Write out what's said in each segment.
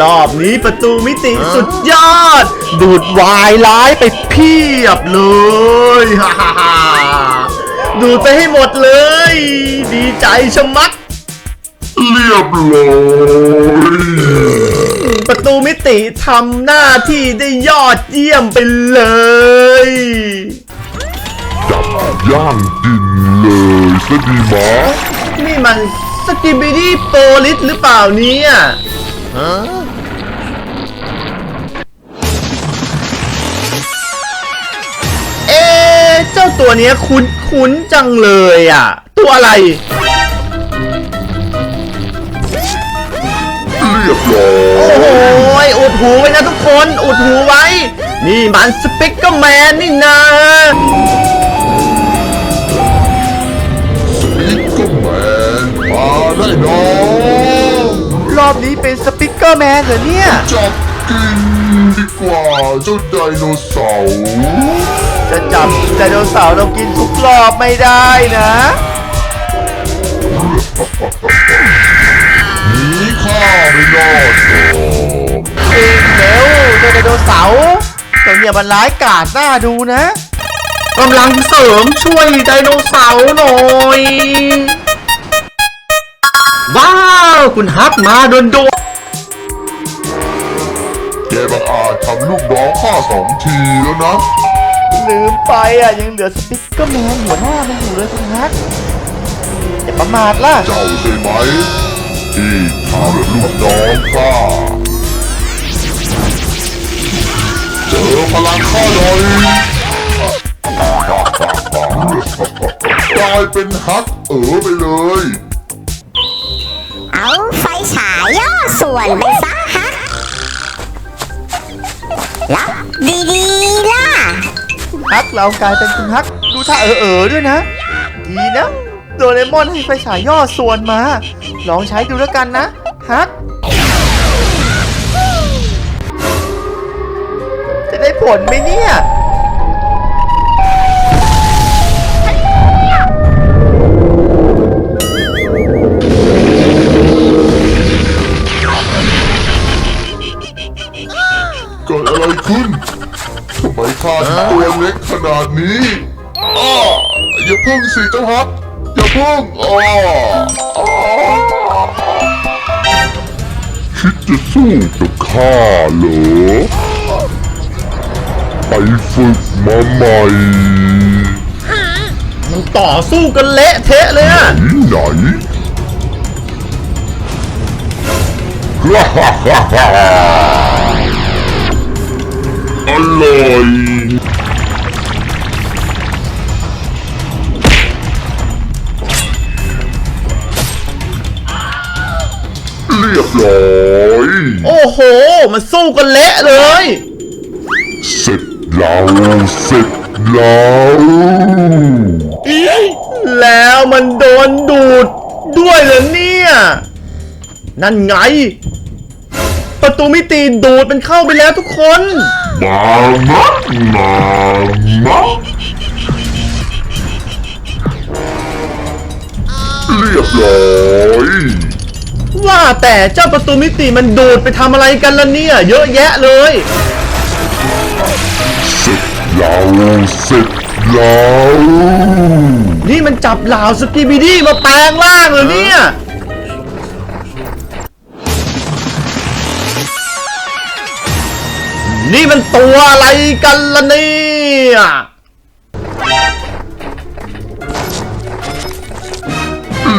รอบนี้ประตูมิติสุดยอด ดูดวายร้ายไปเพียบเลยฮ่าฮ่าฮ่าดูดไปให้หมดเลย ดีใจชะมัด เรียบร้อยประตูมิติทำหน้าที่ได้ยอดเยี่ยมไปเลย จับย่างกินเลยซะดีมะนี่มันสกิบิดี้โปลิสหรือเปล่าเนี่ยเจ้าตัวเนี้ยคุ้นคุ้นๆจังเลยอะ ตัวอะไร เรียบร้อโอ้ยโหอุดหูไว้นะทุกคน อุดหูไว้ นี่มันสปิกเกอร์แมนนี่นะอีกก็แมนมาได้น้องรอบนี้เป็นสปิกเกอร์แมนเหรอเนี่ย จับกินดีกว่าเจ้าไดโนเสาร์ จะจับไดโนเสาร์เรากินทุกรอบไม่ได้นะหนีข้าไม่รอดหรอกจริงเร็วเจ้าไดโนเสาร์เจ้าเนี่ยมันร้ายกาจน่าดูนะกำลังเสริมช่วยไดโนเสาร์หน่อย ว้าว คุณฮับมาโดนโดนแกบังอาจทำลูกน้องข้าสองทีแล้วนะ ลืมไปอะยังเหลือสปิกเกอร์แมนหัวหน้ามันอยู่เลยคุณฮักอย่าประมาทล่ะเจ้าใช่ไหมที่ทำลูกน้องข้าเจอพลังข้าหน่อยกลายเป็นฮักเอ๋อไปเลย เอาไฟฉายย่อส่วนไปซะฮะ ฮัก เรากลายเป็นคุณฮัก ดูท่าเออเออๆด้วยนะ ดีนะ โดเรมอนให้ไฟฉายย่อส่วนมา ลองใช้ดูแล้วกันนะ ฮัก จะได้ผลไหมเนี่ย สิเจ้าฮักอย่าพึ่งอ้าอ้าคิดจะสู้กับข้าเหรอ ไปฝึกมาใหม่ มันต่อสู้กันเละเทะเลยอะที่ไหนฮ่าฮ่าฮ่าฮ่าอร่อย รียบร้อย โอ้โห มันสู้กันเละเลย เสร็จแล้วเสร็จแล้วแล้วมันโดนดูดด้วยเหรอเนี่ย นั่นไง ประตูมิติดูดมันเข้าไปแล้วทุกคน มามะมามะเรียบร้อย ว่าแต่เจ้าประตูมิติมันดูดไปทำอะไรกันล่ะเนี่ย เยอะแยะเลยเสร็จแล้วเสร็จแล้วนี่มันจับเหล่าสกีบิดี้มาแปลงร่างเหรอเนี่ย นี่มันตัวอะไรกันล่ะเนี่ย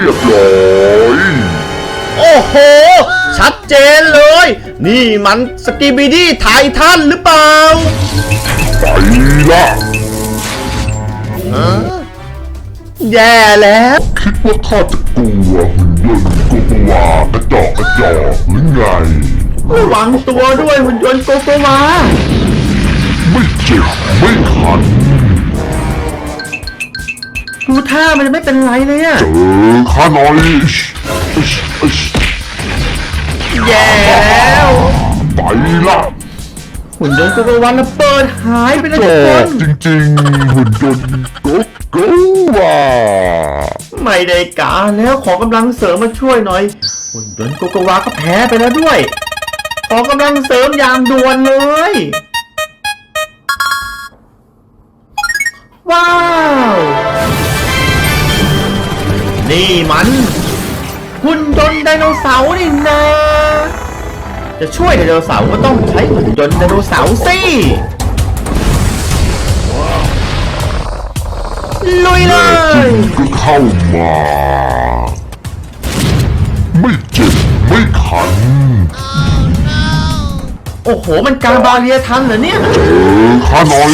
เรียบร้อย โอ้โห ชัดเจนเลย นี่มันสกีบิดี้ไททันหรือเปล่าไปละแย่แล้ว คิดว่าข้าจะกลัวหุ่นยนต์โกโกวากระจอกกระจอกหรือไงระวังตัวด้วยหุ่นยนต์โกโกวาไม่เจ็บไม่คัน ดูท่ามันจะไม่เป็นไรเลยอะเจอข้าหน่อยแย่แล้วไปละหุ่นยนต์โกโกวาระเบิดหายไปแล้วทุกคนจริงๆ หุ่นยนต์โกโกวาไม่ได้การแล้วขอกำลังเสริมมาช่วยหน่อย หุ่นยนต์โกโกวาก็แพ้ไปแล้วด้วย ขอกำลังเสริมอย่างด่วนเลยว้าว นี่มันหุ่นยนต์ไดโนเสาร์นี่นะ จะช่วยไดโนเสาร์ก็ต้องใช้หุ่นยนต์ไดโนเสาร์สิลุยเลจริยงก็เข้ามา ไม่เจ็บไม่ขัน โอ้โห มันกลางบาเรียทันเหรอเนี่ย เออข้าหน่อย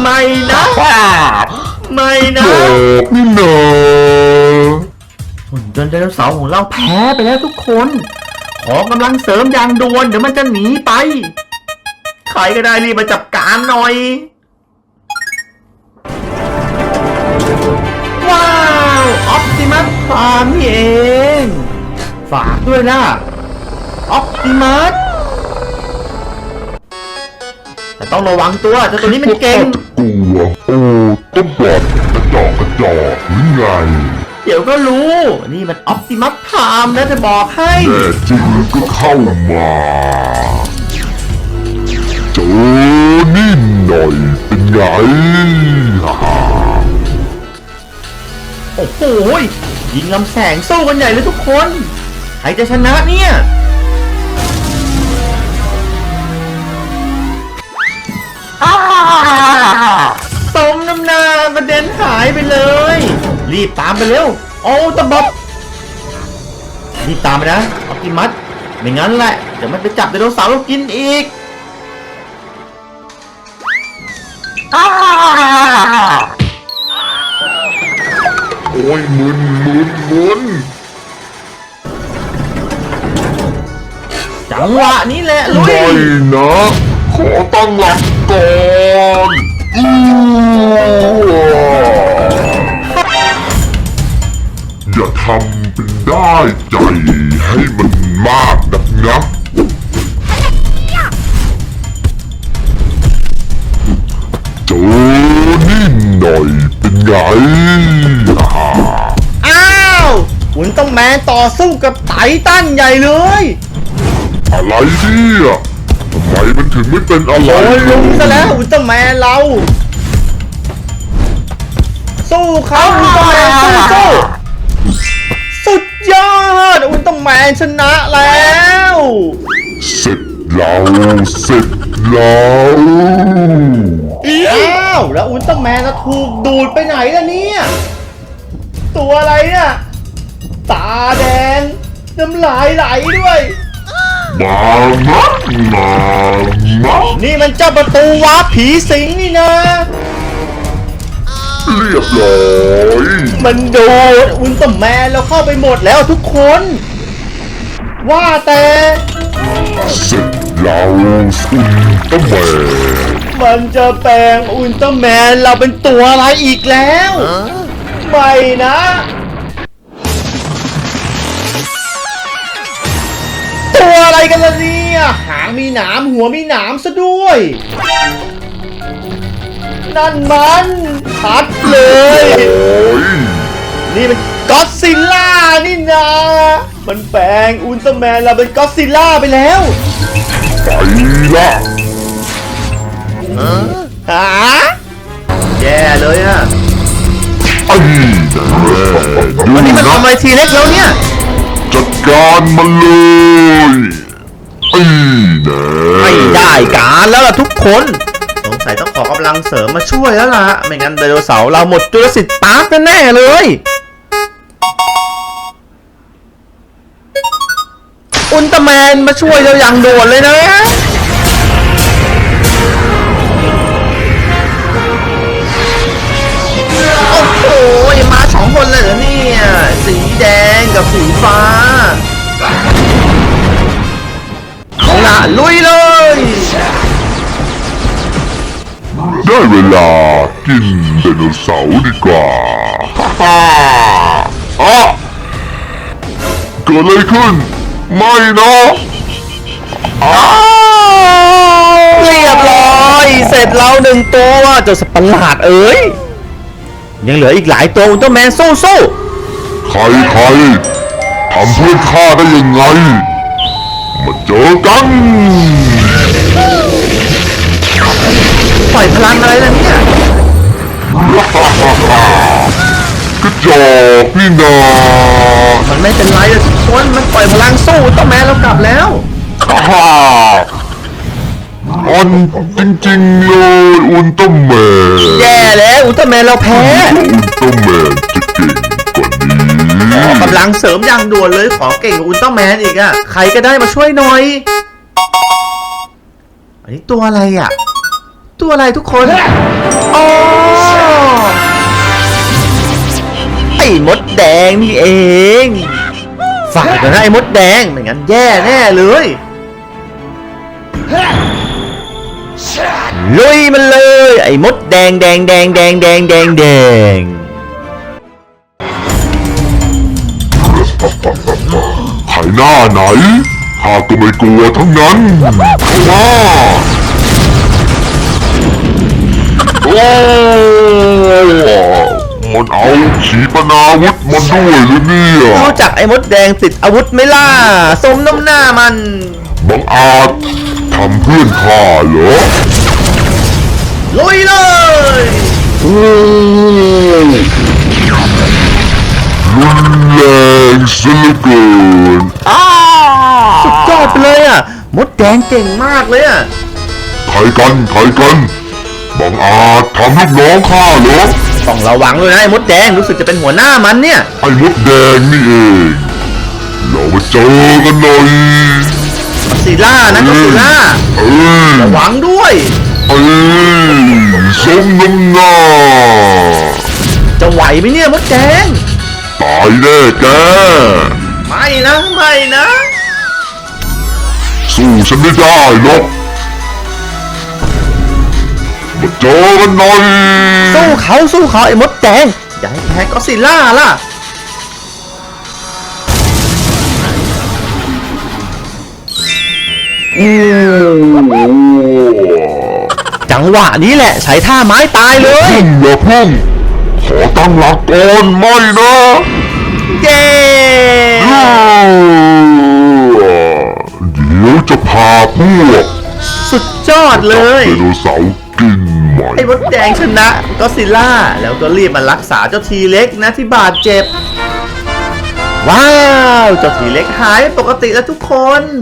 ไม่นะป้าไม่นะบอกนี่เนอะหุ่นยนต์ไดโนเสาร์ของเราแพ้ไปแล้วทุกคน ขอกำลังเสริมอย่างด่วนเดี๋ยวมันจะหนีไป ใครก็ได้รีบมาจับการหน่อย ว้าวออ t ติมัสฟาร์มนี่เอง ฝากด้วยล่ะออ t ติมัส ต่ต้องระวังตัวเจ้าตัวนี้มันเก่งกลัวโอ้ต้องบอดกระจอกกระจอกหรือไงเดี๋ยวก็รู้ นี่มันออ t ติมัสไทม์นะจะบอกให้แน่จริงก็เข้ามาเจอนี่หน่อยเป็นไงฮ่าฮ่าโอ้โหยยิงลำแสงสู้กันใหญ่เลยทุกคน ใครจะชนะเนี่ย นหายไปเลย รีบตามไปเร็ว โอ้ตะบอบรีบตามไปนะออกิมัสไม่งั้นแหละเดี๋ยวมันไปจับไดโนเสาร์แล้วกินอีกโอ้ยมึนมึนมึนจังหวะนี้แหละลุไม่ยนะขอตั้งหลักก่อนอู้อ ย่าทำเป็นได้ใจให้มันมากนักนะเจอนี่หน่อยเป็นไงฮ่าอ้าวอุลตร้าแมนต่อสู้กับไททันใหญ่เลย อะไรเนี่ยทำไมมันถึงไม่เป็นอะไรโดนลุมซะแล้วอุลตร้าแมนเรา สู้เขาอุลตร้าแมนสู้ สู้สุดยอดอุลตร้าแมนชนะแล้ว เสร็จแล้วเสร็จแล้วอ้าวแล้วอุลตร้าแมนจะถูกดูดไปไหนล่ะเนี่ย ตัวอะไรเนี่ยตาแดง น้ำลายไหลด้วยมานะมานะนี่มันเจ้าประตูวาร์ปผีสิงนี่นะ เรียบร้อยมันโดดอุลตร้าแมนเราเข้าไปหมดแล้วทุกคน ว่าแต่เสร็จแล้วอุลตร้าแมนมันจะแปลงอุลตร้าแมนเราเป็นตัวอะไรอีกแล้วไม่นะตัวอะไรกันล่ะเนี่ย หางมีหนามหัวมีหนามซะด้วย นั่นมันชัดเลยโอ้ยนี่มันก็อดซิลล่านี่นะ มันแปลงอุลตร้าแมนเราเป็นก็อดซิลล่าไปแล้วไปละหาแย่เลยอะไอ้แม่ดูวันนี้มันนะทำอะไรทีเล็กแล้วเนี่ย จัดการมันเลยไอ้แน่ไม่ได้การแล้วล่ะทุกคน สงสัยต้องขอกำลังเสริมมาช่วยแล้วล่ะ ไม่งั้นไดโนเสาร์เราหมดจุลสิทธิ์ปาร์กแน่เลย อุลตร้าแมนมาช่วยเราอย่างด่วนเลยนะ โอ้โหมาสองคนเลยเหรอเนี่ย สีแดงกับสีฟ้า เอาล่ะ ลุย ได้เวลากินไดโนเสาร์ดีกว่าฮ่าฮ่าอะเกิดอะไรขึ้น ไม่นะเรียบร้อย เสร็จแล้วหนึ่งตัวเจ้าสัตว์ประหลาดเอ้ย ยังเหลืออีกหลายตัวอุลตร้าแมนสู้สู้ขรใครทำเพื่อนข้าได้ยังไง มาเจอกัน ปล่อยพลังอะไรล่ะเนี่ยกระจอกนี่นามันไม่เป็นไรเลยทุกคนมันปล่อยพลังสู้ต้องแม้เรากลับแล้วฮ่าอันจริงๆเลยอุลตร้าแมนแย่แล้วอุลตร้าแมนเราแพ้อุลตร้าแมนจะเก่งกว่านี้ขอกำลังเสริมอย่างด่วนเลยขอเก่งกว่าอุลตร้าแมนอีกอะใครก็ได้มาช่วยหน่อยอันนี้ตัวอะไรอะ ตัวอะไรทุกคนอ๋อไอ้มดแดงนี่เอง ฝากกันนะไอ้มดแดงไม่งั้นแย่แน่เลยลุยมันเลย ไอ้มดแดงแดงแดงแดงแดงแดงแดงใครหน้าไหนข้าก็ไม่กลัวทั้งนั้นเข้ามา โอ้มันเอาขีปนาวุธมาด้วยหรือเนี่ยรู้จักไอ้มดแดงติดอาวุธไหม่ล่ะสมน้ำหน้ามัน บังอาจทำเพื่อนข้าเหรอลุยเลยโอ้รุนแรงซะเหลือเกินสุดยอดไปเลยอะ มดแดงเก่งมากเลยอะใครกันใครกัน บังอาจทำลูกน้องข้าเหรอต้องระวังด้วยนะไอ้มดแดงรู้สึกจะเป็นหัวหน้ามันเนี่ย ไอ้มดแดงนี่เอง เรามาเจอกันหน่อยก็อดซิลล่านะก็อดซิลล่าเอ้ยระวังด้วยเอ้ยสมน้ำหน้าจะไหวไหมเนี่ยมดแดงตายแน่แกไม่นะไม่นะ สู้ฉันไม่ได้หรอก เจอกันหน่อยสู้เขาสู้เขาไอ้มดแดงอย่าให้แพ้ก็อดซิลล่าล่ะโอ้จังหวะนี้แหละใช้ท่าไม้ตายเลย พึ่งอย่าพึ่งขอตั้งหลักก่อนไม่นะเย้เดี๋ยวจะพาพวกสุดยอดเลย ไดโนเสาร์กินใหม่ ไอ้มดแดงชนะก็ซิล่า แล้วก็รีบมารักษาเจ้าทีเล็กนะที่บาดเจ็บ ว้าว เจ้าทีเล็กหายปกติแล้วทุกคน